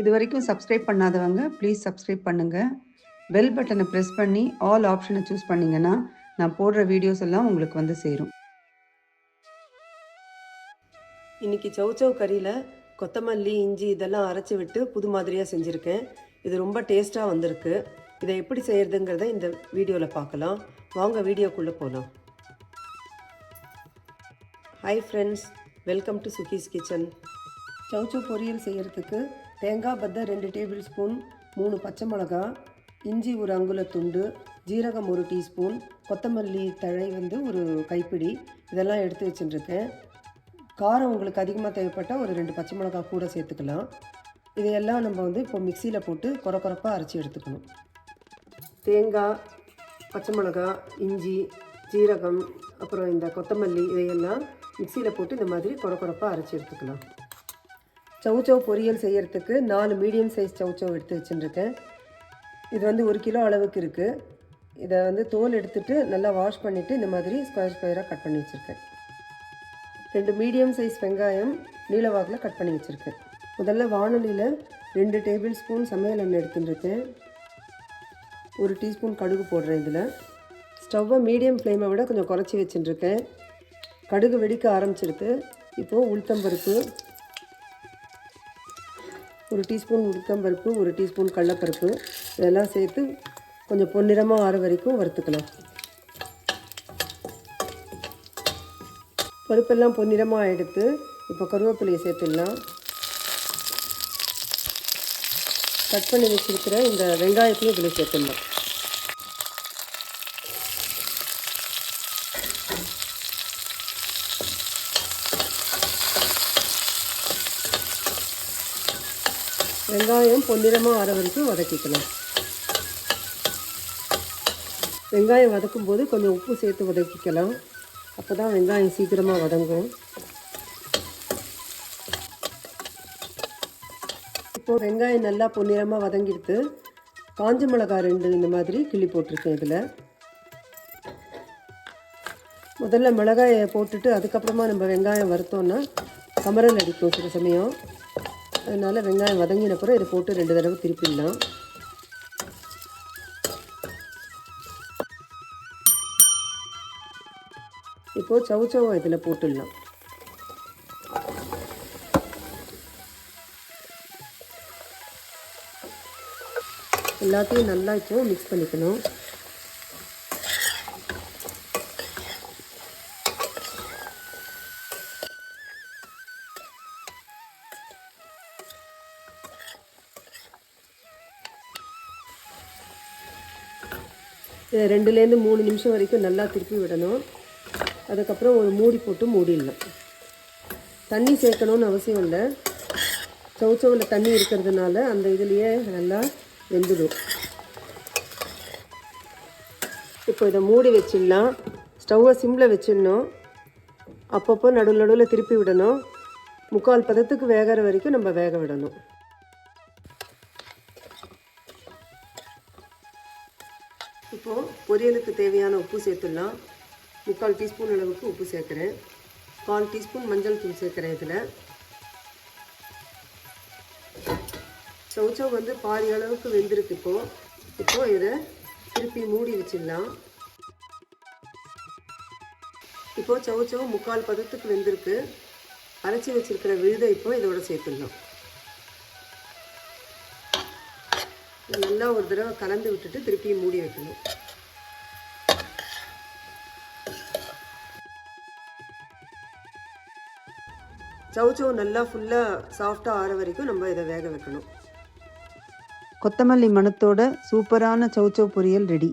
இது வரைக்கும் சப்ஸ்கிரைப் பண்ணாதவங்க ப்ளீஸ் சப்ஸ்கிரைப் பண்ணுங்கள் பெல் பட்டனை ப்ரெஸ் பண்ணி ஆல் ஆப்ஷனை சூஸ் பண்ணிங்கன்னா நான் போடுற வீடியோஸ் எல்லாம் உங்களுக்கு வந்து சேரும். இன்றைக்கி சவுச்சவ் கறியில் கொத்தமல்லி இஞ்சி இதெல்லாம் அரைச்சி விட்டு புது மாதிரியாக செஞ்சுருக்கேன். இது ரொம்ப டேஸ்ட்டாக வந்திருக்கு. இதை எப்படி செய்கிறதுங்கிறத இந்த வீடியோவில் பார்க்கலாம். வாங்க வீடியோக்குள்ளே போகலாம் hi friends welcome to Suki's kitchen சவுச்சோ பொரியல் செய்கிறதுக்கு தேங்காய் பத்தை ரெண்டு டேபிள் ஸ்பூன் மூணு பச்சை மிளகா இஞ்சி ஒரு அங்குல துண்டு ஜீரகம் ஒரு டீஸ்பூன் கொத்தமல்லி தழை வந்து ஒரு கைப்பிடி இதெல்லாம் எடுத்து வச்சுட்டுருக்கேன் காரம் உங்களுக்கு அதிகமாக தேவைப்பட்டால் ஒரு ரெண்டு பச்சை மிளகா கூட சேர்த்துக்கலாம். இதையெல்லாம் நம்ம வந்து இப்போ மிக்சியில் போட்டு குறை குறைப்பாக அரைச்சி எடுத்துக்கணும். தேங்காய் பச்சை மிளகா இஞ்சி ஜீரகம் அப்புறம் இந்த கொத்தமல்லி இதையெல்லாம் மிக்சியில் போட்டு இந்த மாதிரி குறை குறைப்பாக அரைச்சி எடுத்துக்கலாம். சவுச்சவ் பொரியல் செய்கிறதுக்கு நாலு மீடியம் சைஸ் சவுச்சவ் எடுத்து வச்சுருக்கேன். இது வந்து ஒரு கிலோ அளவுக்கு இருக்குது இதை வந்து தோல் எடுத்துட்டு நல்லா வாஷ் பண்ணிவிட்டு இந்த மாதிரி ஸ்கொயர் ஸ்கொயராக கட் பண்ணி வச்சுருக்கேன். ரெண்டு மீடியம் சைஸ் வெங்காயம் நீளவாக்கில் கட் பண்ணி வச்சுருக்கேன். முதல்ல வானொலியில் ரெண்டு டேபிள் ஸ்பூன் சமையல் எண்ணெய் எடுத்துட்டுருக்கேன் ஒரு டீஸ்பூன் கடுகு போடுறேன் இதில். ஸ்டவ்வை மீடியம் ஃப்ளேமை விட கொஞ்சம் குறைச்சி வச்சுட்டுருக்கேன் கடுகு வெடிக்க ஆரம்பிச்சிருக்கு. இப்போது உளுத்தம்பருப்பு ஒரு டீஸ்பூன் உளுத்தம்பருப்பு ஒரு டீஸ்பூன் கடலப்பருப்பு. இதெல்லாம் சேர்த்து கொஞ்சம் பொன்னிறமாக ஆற வரைக்கும் வறுத்துக்கலாம். பருப்பெல்லாம் பொன்னிறமாக எடுத்து இப்போ கருவேப்பிலையை சேர்த்துடலாம். கட் பண்ணி வச்சுருக்கிற இந்த வெங்காயத்தையும் இதில் சேர்த்துடலாம். வெங்காயம் பொன்னிறமாக வர வரைக்கும் வதக்கிக்கலாம். வெங்காயம் வதக்கும் போது கொஞ்சம் உப்பு சேர்த்து வதக்கிக்கலாம். அப்போ தான் வெங்காயம் சீக்கிரமாக வதங்கும். இப்போது வெங்காயம் நல்லா பொன்னிறமாக வதங்கிடுத்து காஞ்ச மிளகா ரெண்டு இந்த மாதிரி கிள்ளி போட்டிருக்கேன் இதில். முதல்ல மிளகாயை போட்டுட்டு அதுக்கப்புறமா நம்ம வெங்காயம் வறுத்தோன்னா கமரல் அடிக்கும் சில சமயம். அதனால் வெங்காயம் வதங்கின பிறகு இதை போட்டு ரெண்டு தடவை திருப்பிடலாம். இப்போது சவுச்சவை இதில் போட்டுடலாம். எல்லாத்தையும் நல்லா இப்போ மிக்ஸ் பண்ணிக்கணும். ரெண்டுலேருந்து மூணு நிமிஷம் வரைக்கும் நல்லா திருப்பி விடணும். அதுக்கப்புறம் ஒரு மூடி போட்டு மூடிடலாம். தண்ணி சேர்க்கணும்னு அவசியம் இல்லை. சவுச்சவில் தண்ணி இருக்கிறதுனால அந்த இதுலேயே நல்லா வெந்துடும். இப்போ இதை மூடி வச்சிடலாம். ஸ்டவ்வை சிம்மில் வச்சிடணும். அப்பப்போ நடுவில் நடுவில் திருப்பி விடணும். முக்கால் பதத்துக்கு வேகிற வரைக்கும் நம்ம வேக விடணும். பொரியலுக்கு தேவையான உப்பு சேர்த்துடலாம். முக்கால் டீஸ்பூன் அளவுக்கு உப்பு சேர்க்குறேன். கால் டீஸ்பூன் மஞ்சள் தூள் சேர்க்குறேன் இதில். சவுச்சவ் வந்து பாதி அளவுக்கு வெந்திருக்கு இப்போது இப்போது இதை திருப்பி மூடி வச்சிடலாம். இப்போது சவுச்சவ் முக்கால் பதத்துக்கு வெந்திருக்கு. அரைச்சி வச்சிருக்கிற விழுதை இப்போ இதோட சேர்த்துடலாம். நல்லா ஒரு தடவை கலந்து விட்டுட்டு திருப்பியும் மூடி வைக்கணும். சவுச்சவ் நல்லா ஃபுல்லாக சாஃப்டாக ஆற வரைக்கும் நம்ம இதை வேக வைக்கணும். கொத்தமல்லி மணத்தோட சூப்பரான சவுச்சவ் பொரியல் ரெடி.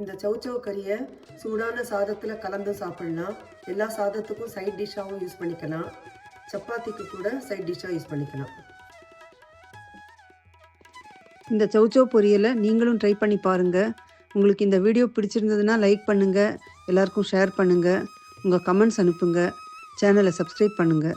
இந்த சவுச்சவ் கறியை சூடான சாதத்தில் கலந்து சாப்பிடலாம். எல்லா சாதத்துக்கும் சைட் டிஷ்ஷாகவும் யூஸ் பண்ணிக்கலாம். சப்பாத்திக்கு கூட சைட் டிஷ்ஷாக யூஸ் பண்ணிக்கலாம். இந்த சவுச்சவ் பொரியலை நீங்களும் ட்ரை பண்ணி பாருங்கள் உங்களுக்கு இந்த வீடியோ பிடிச்சிருந்ததுன்னா லைக் பண்ணுங்கள் எல்லாருக்கும் ஷேர் பண்ணுங்கள் உங்கள் கமெண்ட்ஸ் அனுப்புங்க. சேனலை சப்ஸ்கிரைப் பண்ணுங்கள்